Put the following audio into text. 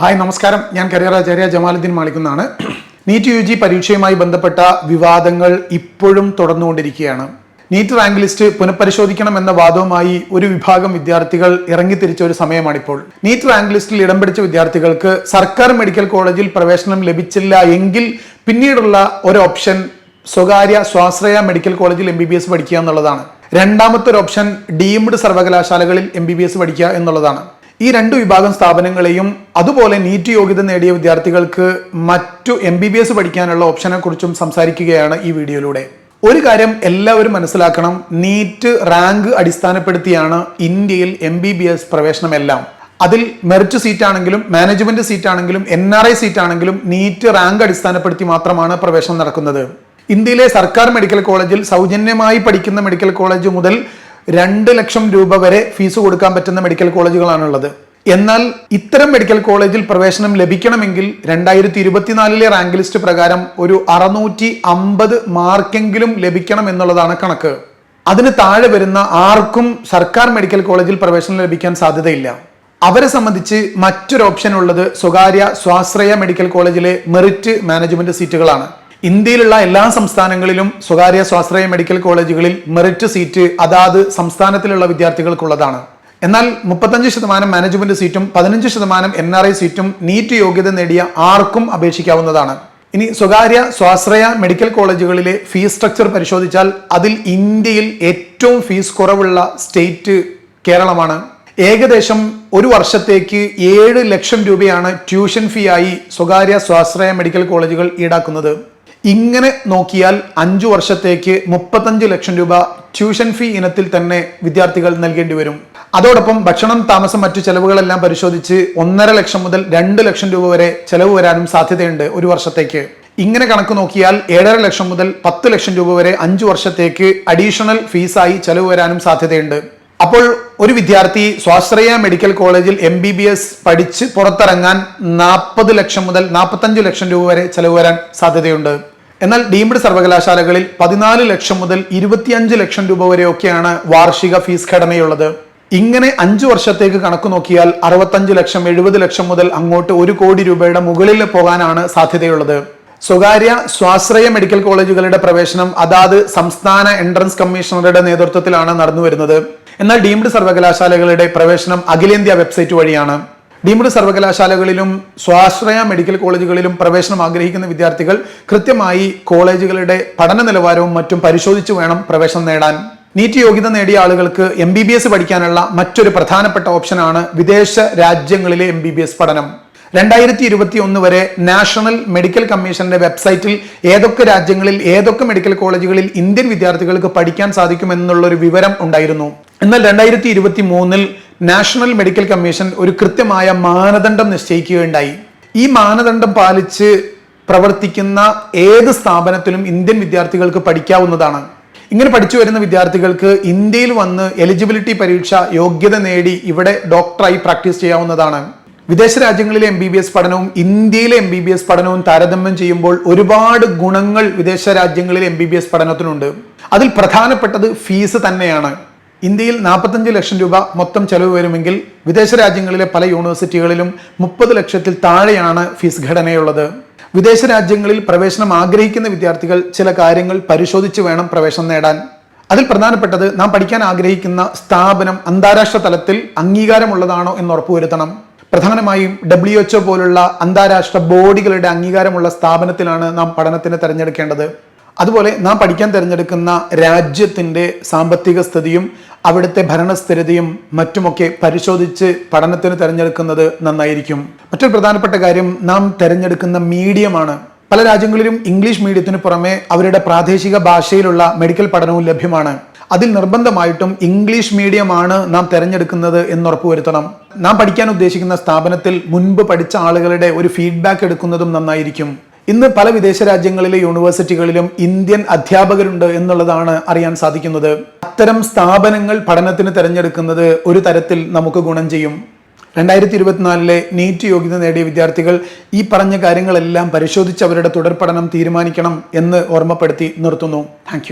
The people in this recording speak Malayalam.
ഹായ് നമസ്കാരം. ഞാൻ കരിയറാചാര്യ ജമാലുദ്ദീൻ മാളിക്കുന്നാണ് നീറ്റ് യു ജി പരീക്ഷയുമായി ബന്ധപ്പെട്ട വിവാദങ്ങൾ ഇപ്പോഴും തുടർന്നുകൊണ്ടിരിക്കുകയാണ്. നീറ്റ് റാങ്ക് ലിസ്റ്റ് പുനഃപരിശോധിക്കണം എന്ന വാദവുമായി ഒരു വിഭാഗം വിദ്യാർത്ഥികൾ ഇറങ്ങിത്തിരിച്ച ഒരു സമയമാണിപ്പോൾ. നീറ്റ് റാങ്ക് ലിസ്റ്റിൽ ഇടം പിടിച്ച വിദ്യാർത്ഥികൾക്ക് സർക്കാർ മെഡിക്കൽ കോളേജിൽ പ്രവേശനം ലഭിച്ചില്ല എങ്കിൽ പിന്നീടുള്ള ഒരു ഓപ്ഷൻ സ്വകാര്യ സ്വാശ്രയ മെഡിക്കൽ കോളേജിൽ എം ബി ബി എസ് പഠിക്കുക എന്നുള്ളതാണ്. രണ്ടാമത്തെ ഒരു ഓപ്ഷൻ ഡീംഡ് സർവകലാശാലകളിൽ എം ബി ബി എസ് പഠിക്കുക എന്നുള്ളതാണ്. ഈ രണ്ട് വിഭാഗം സ്ഥാപനങ്ങളെയും അതുപോലെ നീറ്റ് യോഗ്യത നേടിയ വിദ്യാർത്ഥികൾക്ക് മറ്റു എം ബി ബി എസ് പഠിക്കാനുള്ള ഓപ്ഷനെ കുറിച്ചും സംസാരിക്കുകയാണ് ഈ വീഡിയോയിലൂടെ. ഒരു കാര്യം എല്ലാവരും മനസ്സിലാക്കണം നീറ്റ് റാങ്ക് അടിസ്ഥാനപ്പെടുത്തിയാണ് ഇന്ത്യയിൽ എം ബി ബി എസ് പ്രവേശനമെല്ലാം. അതിൽ മെറിറ്റ് സീറ്റ് ആണെങ്കിലും മാനേജ്മെന്റ് സീറ്റ് ആണെങ്കിലും എൻ ആർ ഐ സീറ്റ് ആണെങ്കിലും നീറ്റ് റാങ്ക് അടിസ്ഥാനപ്പെടുത്തി മാത്രമാണ് പ്രവേശനം നടക്കുന്നത്. ഇന്ത്യയിലെ സർക്കാർ മെഡിക്കൽ കോളേജിൽ സൗജന്യമായി പഠിക്കുന്ന മെഡിക്കൽ കോളേജ് മുതൽ രണ്ട് ലക്ഷം രൂപ വരെ ഫീസ് കൊടുക്കാൻ പറ്റുന്ന മെഡിക്കൽ കോളേജുകളാണുള്ളത്. എന്നാൽ ഇത്തരം മെഡിക്കൽ കോളേജിൽ പ്രവേശനം ലഭിക്കണമെങ്കിൽ രണ്ടായിരത്തി ഇരുപത്തിനാലിലെ റാങ്ക് ലിസ്റ്റ് പ്രകാരം ഒരു അറുന്നൂറ്റി അമ്പത് മാർക്കെങ്കിലും ലഭിക്കണം എന്നുള്ളതാണ് കണക്ക്. അതിന് താഴെ വരുന്ന ആർക്കും സർക്കാർ മെഡിക്കൽ കോളേജിൽ പ്രവേശനം ലഭിക്കാൻ സാധ്യതയില്ല. അവരെ സംബന്ധിച്ച് മറ്റൊരു ഓപ്ഷൻ ഉള്ളത് സ്വകാര്യ സ്വാശ്രയ മെഡിക്കൽ കോളേജിലെ മെറിറ്റ് മാനേജ്മെന്റ് സീറ്റുകളാണ് ഇന്ത്യയിലുള്ള എല്ലാ സംസ്ഥാനങ്ങളിലും സ്വകാര്യ സ്വാശ്രയ മെഡിക്കൽ കോളേജുകളിൽ മെറിറ്റ് സീറ്റ് അതാത് സംസ്ഥാനത്തിലുള്ള വിദ്യാർത്ഥികൾക്കുള്ളതാണ്. എന്നാൽ മുപ്പത്തഞ്ച് ശതമാനം മാനേജ്മെന്റ് സീറ്റും പതിനഞ്ച് ശതമാനം എൻ ആർ ഐ സീറ്റും നീറ്റ് യോഗ്യത നേടിയ ആർക്കും അപേക്ഷിക്കാവുന്നതാണ്. ഇനി സ്വകാര്യ സ്വാശ്രയ മെഡിക്കൽ കോളേജുകളിലെ ഫീസ് സ്ട്രക്ചർ പരിശോധിച്ചാൽ അതിൽ ഇന്ത്യയിൽ ഏറ്റവും ഫീസ് കുറവുള്ള സ്റ്റേറ്റ് കേരളമാണ്. ഏകദേശം ഒരു വർഷത്തേക്ക് ഏഴ് ലക്ഷം രൂപയാണ് ട്യൂഷൻ ഫീ ആയി സ്വകാര്യ സ്വാശ്രയ മെഡിക്കൽ കോളേജുകൾ ഈടാക്കുന്നത്. ഇങ്ങനെ നോക്കിയാൽ അഞ്ചു വർഷത്തേക്ക് മുപ്പത്തഞ്ച് ലക്ഷം രൂപ ട്യൂഷൻ ഫീ ഇനത്തിൽ തന്നെ വിദ്യാർത്ഥികൾ നൽകേണ്ടി വരും. അതോടൊപ്പം ഭക്ഷണം താമസം മറ്റു ചെലവുകളെല്ലാം പരിശോധിച്ച് ഒന്നര ലക്ഷം മുതൽ രണ്ട് ലക്ഷം രൂപ വരെ ചെലവ് വരാനും സാധ്യതയുണ്ട് ഒരു വർഷത്തേക്ക്. ഇങ്ങനെ കണക്ക് നോക്കിയാൽ ഏഴര ലക്ഷം മുതൽ പത്ത് ലക്ഷം രൂപ വരെ അഞ്ചു വർഷത്തേക്ക് അഡീഷണൽ ഫീസായി ചെലവ് വരാനും സാധ്യതയുണ്ട്. അപ്പോൾ ഒരു വിദ്യാർത്ഥി സ്വാശ്രയ മെഡിക്കൽ കോളേജിൽ എം ബി ബി എസ് പഠിച്ച് പുറത്തിറങ്ങാൻ നാൽപ്പത് ലക്ഷം മുതൽ നാൽപ്പത്തഞ്ച് ലക്ഷം രൂപ വരെ ചെലവ് വരാൻ സാധ്യതയുണ്ട്. എന്നാൽ ഡീംഡ് സർവകലാശാലകളിൽ പതിനാല് ലക്ഷം മുതൽ ഇരുപത്തിയഞ്ച് ലക്ഷം രൂപ വരെയൊക്കെയാണ് വാർഷിക ഫീസ് ഘടനയുള്ളത്. ഇങ്ങനെ അഞ്ചു വർഷത്തേക്ക് കണക്ക് നോക്കിയാൽ അറുപത്തഞ്ച് ലക്ഷം എഴുപത് ലക്ഷം മുതൽ അങ്ങോട്ട് ഒരു കോടി രൂപയുടെ മുകളിൽ പോകാനാണ് സാധ്യതയുള്ളത്. സ്വകാര്യ സ്വാശ്രയ മെഡിക്കൽ കോളേജുകളുടെ പ്രവേശനം അതാത് സംസ്ഥാന എൻട്രൻസ് കമ്മീഷണറുടെ നേതൃത്വത്തിലാണ് നടന്നു വരുന്നത് എന്നാൽ ഡീംഡ് സർവകലാശാലകളുടെ പ്രവേശനം അഖിലേന്ത്യാ വെബ്സൈറ്റ് വഴിയാണ്. ഡീംഡ് സർവകലാശാലകളിലും സ്വാശ്രയ മെഡിക്കൽ കോളേജുകളിലും പ്രവേശനം ആഗ്രഹിക്കുന്ന വിദ്യാർത്ഥികൾ കൃത്യമായി കോളേജുകളുടെ പഠന നിലവാരവും മറ്റും പരിശോധിച്ചു വേണം പ്രവേശനം നേടാൻ. നീറ്റ് യോഗ്യത നേടിയ ആളുകൾക്ക് എം ബി ബി എസ് പഠിക്കാനുള്ള മറ്റൊരു പ്രധാനപ്പെട്ട ഓപ്ഷനാണ് വിദേശ രാജ്യങ്ങളിലെ എം ബി ബി എസ് പഠനം. രണ്ടായിരത്തി ഇരുപത്തി ഒന്ന് വരെ നാഷണൽ മെഡിക്കൽ കമ്മീഷന്റെ വെബ്സൈറ്റിൽ ഏതൊക്കെ രാജ്യങ്ങളിൽ ഏതൊക്കെ മെഡിക്കൽ കോളേജുകളിൽ ഇന്ത്യൻ വിദ്യാർത്ഥികൾക്ക് പഠിക്കാൻ സാധിക്കുമെന്നുള്ളൊരു വിവരം ഉണ്ടായിരുന്നു. എന്നാൽ രണ്ടായിരത്തി ഇരുപത്തി മൂന്നിൽ നാഷണൽ മെഡിക്കൽ കമ്മീഷൻ ഒരു കൃത്യമായ മാനദണ്ഡം നിശ്ചയിക്കുകയുണ്ടായി. ഈ മാനദണ്ഡം പാലിച്ച് പ്രവർത്തിക്കുന്ന ഏത് സ്ഥാപനത്തിലും ഇന്ത്യൻ വിദ്യാർത്ഥികൾക്ക് പഠിക്കാവുന്നതാണ്. ഇങ്ങനെ പഠിച്ചു വരുന്ന വിദ്യാർത്ഥികൾക്ക് ഇന്ത്യയിൽ വന്ന് എലിജിബിലിറ്റി പരീക്ഷ യോഗ്യത നേടി ഇവിടെ ഡോക്ടറായി പ്രാക്ടീസ് ചെയ്യാവുന്നതാണ്. വിദേശ രാജ്യങ്ങളിലെ എം ബി ബി എസ് പഠനവും ഇന്ത്യയിലെ എം ബി ബി എസ് പഠനവും താരതമ്യം ചെയ്യുമ്പോൾ ഒരുപാട് ഗുണങ്ങൾ വിദേശ രാജ്യങ്ങളിലെ എം ബി ബി എസ് പഠനത്തിനുണ്ട്. അതിൽ പ്രധാനപ്പെട്ടത് ഫീസ് തന്നെയാണ്. ഇന്ത്യയിൽ നാൽപ്പത്തഞ്ച് ലക്ഷം രൂപ മൊത്തം ചെലവ് വരുമെങ്കിൽ വിദേശ രാജ്യങ്ങളിലെ പല യൂണിവേഴ്സിറ്റികളിലും മുപ്പത് ലക്ഷത്തിൽ താഴെയാണ് ഫീസ് ഘടനയുള്ളത്. വിദേശ രാജ്യങ്ങളിൽ പ്രവേശനം ആഗ്രഹിക്കുന്ന വിദ്യാർത്ഥികൾ ചില കാര്യങ്ങൾ പരിശോധിച്ച് വേണം പ്രവേശനം നേടാൻ. അതിൽ പ്രധാനപ്പെട്ടത് നാം പഠിക്കാൻ ആഗ്രഹിക്കുന്ന സ്ഥാപനം അന്താരാഷ്ട്ര തലത്തിൽ അംഗീകാരമുള്ളതാണോ എന്ന് ഉറപ്പുവരുത്തണം. പ്രധാനമായും ഡബ്ല്യു പോലുള്ള അന്താരാഷ്ട്ര ബോഡികളുടെ അംഗീകാരമുള്ള സ്ഥാപനത്തിലാണ് നാം പഠനത്തിന് തിരഞ്ഞെടുക്കേണ്ടത്. അതുപോലെ നാം പഠിക്കാൻ തിരഞ്ഞെടുക്കുന്ന രാജ്യത്തിന്റെ സാമ്പത്തിക സ്ഥിതിയും അവിടുത്തെ ഭരണസ്ഥിരതയും മറ്റുമൊക്കെ പരിശോധിച്ച് പഠനത്തിന് തിരഞ്ഞെടുക്കുന്നത് നന്നായിരിക്കും. മറ്റൊരു പ്രധാനപ്പെട്ട കാര്യം നാം തിരഞ്ഞെടുക്കുന്ന മീഡിയമാണ് പല രാജ്യങ്ങളിലും ഇംഗ്ലീഷ് മീഡിയത്തിന് പുറമെ അവരുടെ പ്രാദേശിക ഭാഷയിലുള്ള മെഡിക്കൽ പഠനവും ലഭ്യമാണ്. അതിൽ നിർബന്ധമായിട്ടും ഇംഗ്ലീഷ് മീഡിയമാണ് നാം തിരഞ്ഞെടുക്കുന്നത് എന്ന് ഉറപ്പുവരുത്തണം. നാം പഠിക്കാൻ ഉദ്ദേശിക്കുന്ന സ്ഥാപനത്തിൽ മുൻപ് പഠിച്ച ആളുകളുടെ ഒരു ഫീഡ്ബാക്ക് എടുക്കുന്നതും നന്നായിരിക്കും. ഇന്ന് പല വിദേശ രാജ്യങ്ങളിലെ യൂണിവേഴ്സിറ്റികളിലും ഇന്ത്യൻ അധ്യാപകരുണ്ട് എന്നുള്ളതാണ് അറിയാൻ സാധിക്കുന്നത്. അത്തരം സ്ഥാപനങ്ങൾ പഠനത്തിന് തിരഞ്ഞെടുക്കുന്നത് ഒരു തരത്തിൽ നമുക്ക് ഗുണം ചെയ്യും. രണ്ടായിരത്തി ഇരുപത്തിനാലിലെ നീറ്റ് യോഗ്യത നേടിയ വിദ്യാർത്ഥികൾ ഈ പറഞ്ഞ കാര്യങ്ങളെല്ലാം പരിശോധിച്ച് അവരുടെ തുടർ പഠനം തീരുമാനിക്കണം എന്ന് ഓർമ്മപ്പെടുത്തി നിർത്തുന്നു. താങ്ക്